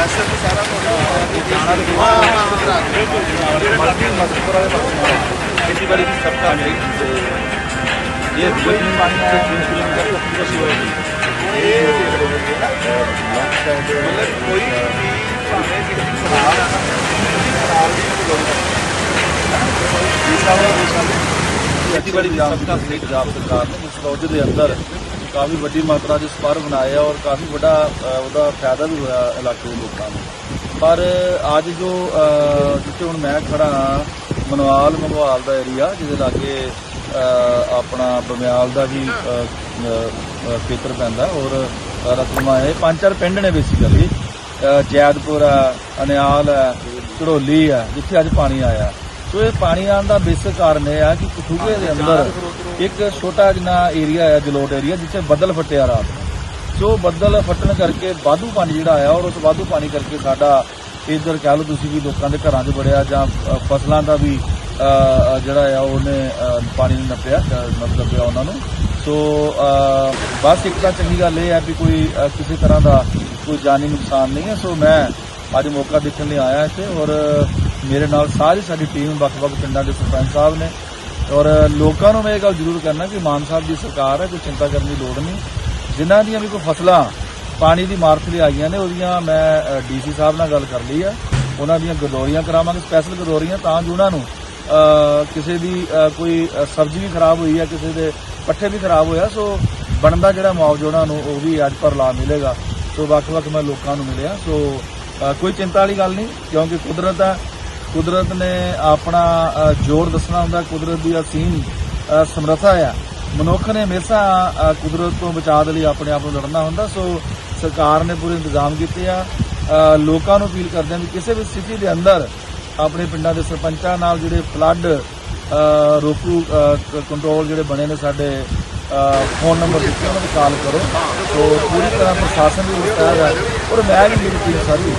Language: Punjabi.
ਵੈਸੇ ਵੀ ਸਾਰਾ ਖੇतीबाड़ी की सबका मेरी ये विभिन्न पानी से तीन किलोमीटर कृषि होगी मतलब कोई ਖੇਤੀਬਾੜੀ ਵਿਭਾਗ ਦਾ ਸਟੇਟ ਪੰਜਾਬ ਸਰਕਾਰ ਨੇ ਇਸ ਰੋਜ ਦੇ ਅੰਦਰ ਕਾਫੀ ਵੱਡੀ ਮਾਤਰਾ 'ਚ ਸਪਰ ਬਣਾਏ ਆ ਔਰ ਕਾਫੀ ਵੱਡਾ ਉਹਦਾ ਫਾਇਦਾ ਵੀ ਹੋਇਆ ਇਲਾਕੇ ਦੇ ਲੋਕਾਂ ਨੂੰ। ਪਰ ਅੱਜ ਜੋ ਜਿੱਥੇ ਹੁਣ ਮੈਂ ਖੜਾ ਹਾਂ, ਮਨਵਾਲ ਮੰਗਵਾਲ ਦਾ ਏਰੀਆ ਜਿਹਦੇ ਲਾਗੇ ਆਪਣਾ ਬਮਿਆਲ ਦਾ ਵੀ ਖੇਤਰ ਪੈਂਦਾ ਔਰ ਰਤਨਮਾ ਇਹ ਪੰਜ ਚਾਰ ਪਿੰਡ ਨੇ ਬੇਸਿਕਲੀ ਜੈਦਪੁਰ ਆ ਅਨਿਆਲ ਹੈ ਘੜੋਲੀ ਹੈ ਜਿੱਥੇ ਅੱਜ ਪਾਣੀ ਆਇਆ। ਸੋ ਇਹ ਪਾਣੀ ਆਉਣ ਦਾ ਬੇਸਿਕ ਕਾਰਨ ਇਹ ਆ ਕਿ ਕਠੂਗੇ ਦੇ ਅੰਦਰ ਇੱਕ ਛੋਟਾ ਜਿਹਾ ਏਰੀਆ ਹੈ ਜਲੋਟ ਏਰੀਆ ਜਿੱਥੇ ਬੱਦਲ ਫਟਿਆ ਰਾਤ ਨੂੰ। ਸੋ ਬੱਦਲ ਫਟਣ ਕਰਕੇ ਵਾਧੂ ਪਾਣੀ ਜਿਹੜਾ ਆਇਆ ਔਰ ਉਸ ਵਾਧੂ ਪਾਣੀ ਕਰਕੇ ਸਾਡਾ ਇਧਰ ਕਹਿ ਲਓ ਤੁਸੀਂ ਵੀ ਲੋਕਾਂ ਦੇ ਘਰਾਂ 'ਚ ਵੜਿਆ ਜਾਂ ਫਸਲਾਂ ਦਾ ਵੀ ਜਿਹੜਾ ਆ ਉਹਨੇ ਪਾਣੀ ਨੂੰ ਨੱਪਿਆ ਅ, ਮਤਲਬ ਪਿਆ ਉਹਨਾਂ ਨੂੰ। ਸੋ ਬਸ ਇੱਕ ਤਾਂ ਚੰਗੀ ਗੱਲ ਇਹ ਹੈ ਵੀ ਕੋਈ ਕਿਸੇ ਤਰ੍ਹਾਂ ਦਾ ਕੋਈ ਜਾਨੀ ਨੁਕਸਾਨ ਨਹੀਂ ਹੈ। ਸੋ ਮੈਂ ਅੱਜ ਮੌਕਾ ਦੇਖਣ ਲਈ ਆਇਆ ਇੱਥੇ ਔਰ ਮੇਰੇ ਨਾਲ ਸਾਰੀ ਸਾਡੀ ਟੀਮ, ਵੱਖ-ਵੱਖ ਪਿੰਡਾਂ ਦੇ ਸਰਪੰਚ ਸਾਹਿਬ ਨੇ। ਔਰ ਲੋਕਾਂ ਨੂੰ ਮੈਂ ਇਹ ਗੱਲ ਜ਼ਰੂਰ ਕਰਨਾ ਕਿ ਮਾਨ ਸਾਹਿਬ ਦੀ ਸਰਕਾਰ ਹੈ, ਕੋਈ ਚਿੰਤਾ ਕਰਨ ਦੀ ਲੋੜ ਨਹੀਂ। ਜਿਨ੍ਹਾਂ ਦੀਆਂ ਵੀ ਕੋਈ ਫਸਲਾਂ ਪਾਣੀ ਦੀ ਮਾਰਫਤ ਲਈ ਆਈਆਂ ਨੇ, ਉਹਦੀਆਂ ਮੈਂ ਡੀਸੀ ਸਾਹਿਬ ਨਾਲ ਗੱਲ ਕਰ ਲਈ ਆ ਉਹਨਾਂ ਦੀਆਂ ਗਦੋਰੀਆਂ ਕਰਾਵਾਂਗੇ, ਸਪੈਸ਼ਲ ਗਦੋਰੀਆਂ ਤਾਂ ਜੋ ਉਹਨਾਂ ਨੂੰ ਕਿਸੇ ਦੀ ਕੋਈ ਸਬਜ਼ੀ ਵੀ ਖਰਾਬ ਹੋਈ ਹੈ, ਕਿਸੇ ਦੇ ਪੱਠੇ ਵੀ ਖਰਾਬ ਹੋਇਆ ਸੋ ਬਣਦਾ ਜਿਹੜਾ ਮੁਆਵਜ਼ਾ ਉਹਨਾਂ ਨੂੰ, ਉਹ ਵੀ ਅੱਜ ਪਰ ਲਾ ਮਿਲੇਗਾ। ਸੋ ਵੱਖ-ਵੱਖ ਮੈਂ ਲੋਕਾਂ ਨੂੰ ਮਿਲਿਆ, ਸੋ ਕੋਈ ਚਿੰਤਾ ਵਾਲੀ ਗੱਲ ਨਹੀਂ, ਕਿਉਂਕਿ ਕੁਦਰਤ ਹੈ ਕੁਦਰਤ ਨੇ ਆਪਣਾ ਜੋਰ ਦੱਸਣਾ ਹੁੰਦਾ, ਕੁਦਰਤ ਦੀ ਅਸੀਮ ਸਮਰੱਥਾ ਆ। ਮਨੁੱਖ ਨੇ ਹਮੇਸ਼ਾ ਕੁਦਰਤ ਤੋਂ ਬਚਾਅ ਦੇ ਲਈ ਆਪਣੇ ਆਪ ਨੂੰ ਲੜਨਾ ਹੁੰਦਾ, ਸੋ ਸਰਕਾਰ ਨੇ ਪੂਰੇ ਇੰਤਜ਼ਾਮ ਕੀਤੇ ਆ। ਲੋਕਾਂ ਨੂੰ ਅਪੀਲ ਕਰਦੇ ਆ ਵੀ ਕਿਸੇ ਵੀ ਸਥਿਤੀ ਦੇ ਅੰਦਰ ਆਪਣੇ ਪਿੰਡਾਂ ਦੇ ਸਰਪੰਚਾਂ ਨਾਲ ਜਿਹੜੇ ਫਲੱਡ ਰੋਕੂ ਕੰਟਰੋਲ ਜਿਹੜੇ ਬਣੇ ਨੇ ਸਾਡੇ ਫੋਨ ਨੰਬਰ ਦਿੱਤੇ, ਉਹਨਾਂ ਤੇ ਕਾਲ ਕਰੋ। ਸੋ ਪੂਰੀ ਤਰ੍ਹਾਂ ਪ੍ਰਸ਼ਾਸਨ ਵੀ ਮੁਸਤੈਦ ਹੈ ਔਰ ਮੈਂ ਵੀ ਮੇਰੀ ਟੀਮ ਸਾਰੀ